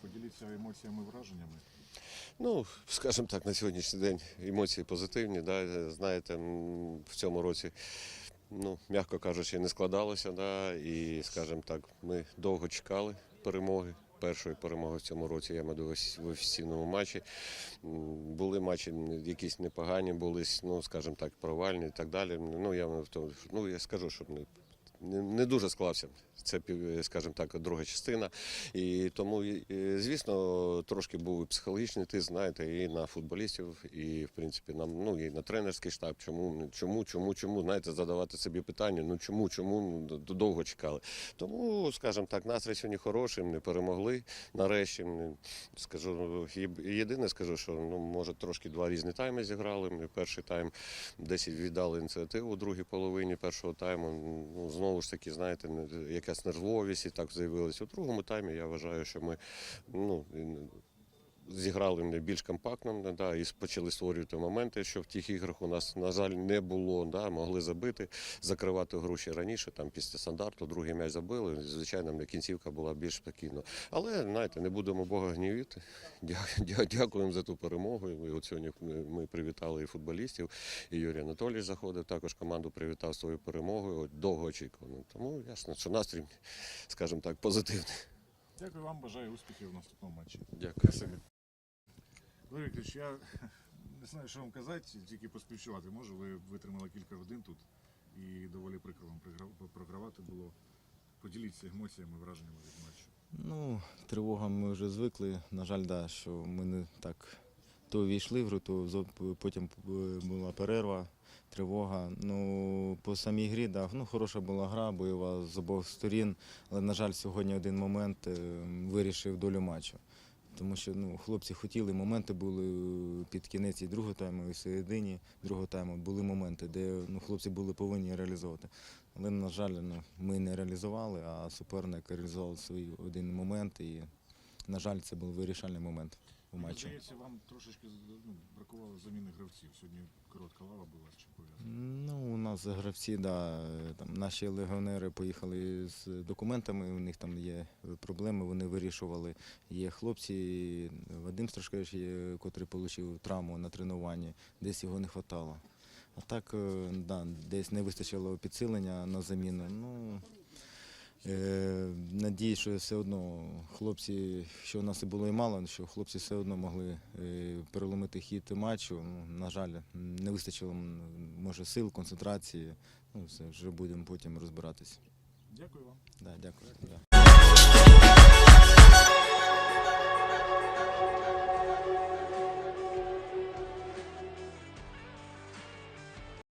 поділіться емоціями, враженнями. Ну, скажімо так, на сьогоднішній день емоції позитивні. Да? Знаєте, в цьому році, ну, м'яко кажучи, не складалося. Да? І, скажімо так, ми довго чекали перемоги. Першої перемоги в цьому році я маю в офіційному матчі. Були матчі якісь непогані, були, ну, скажімо так, провальні і так далі. Ну, я, ну, я скажу, що не, не, дуже склався. Це, скажімо так, друга частина. І тому, звісно, трошки був і психологічний тиск, знаєте, і на футболістів, і в принципі нам, ну і на тренерський штаб. Чому, чому, чому, чому, знаєте, задавати собі питання, ну чому, чому ну, довго чекали. Тому, скажімо так, настрій сьогодні хороший, ми перемогли нарешті. Скажу, єдине скажу, що ну, може трошки два різні тайми зіграли. Ми перший тайм десь віддали ініціативу у другій половині першого тайму. Ну, знову ж таки, знаєте, якась нервовість і так з'явилася. У другому таймі я вважаю, що ми ну, зіграли не більш компактно да, і почали створювати моменти, що в тих іграх у нас, на жаль, не було. Да, могли забити, закривати гру ще раніше, там після стандарту, другий м'яч забили. Звичайно, кінцівка була більш спокійна. Але знаєте, не будемо Бога гнівити. Дя- дя- Дякуємо за ту перемогу. І от сьогодні ми- ми привітали і футболістів, і Юрій Анатолійович заходив, також команду привітав своєю перемогою. От довго очікувано. Тому ясно, що настрій, скажімо так, позитивний. Дякую вам, бажаю успіхів в наступному матчі. Дякую. Вікторович, я не знаю, що вам казати, тільки поспівчувати можу. Ви витримали кілька годин тут і доволі прикро вам програвати було. Поділіться емоціями, враженнями від матчу. Ну, тривога ми вже звикли. На жаль, да, що ми не так то війшли в гру, то потім е, була перерва, тривога. Ну, по самій грі, да, ну, хороша була гра, бойова з обох сторін. Але, на жаль, сьогодні один момент е, вирішив долю матчу. Тому що ну, хлопці хотіли, моменти були під кінець і другого тайму, і всередині середині другого тайму були моменти, де ну, хлопці були повинні реалізовувати. Але, на жаль, ну, ми не реалізували, а суперник реалізував свій один момент. І, на жаль, це був вирішальний момент у матчі. Здається, вам трошечки ну, бракувало заміни гравців. Сьогодні коротка лава була з чим пов'язана. Ну, у нас гравці, да, там, наші легіонери поїхали з документами, у них там є проблеми, вони вирішували. Є хлопці, Вадим Страшкевич, є, котрий отримав травму на тренуванні, десь його не вистачало. А так, е, да, десь не вистачило підсилення на заміну. Ну, надіюсь, що все одно хлопці, що у нас і було і мало, що хлопці все одно могли е, переломити хід матчу. Ну, на жаль, не вистачило може сил, концентрації. Ну, все, вже будемо потім розбиратись. Дякую вам. Да, дякую. Да.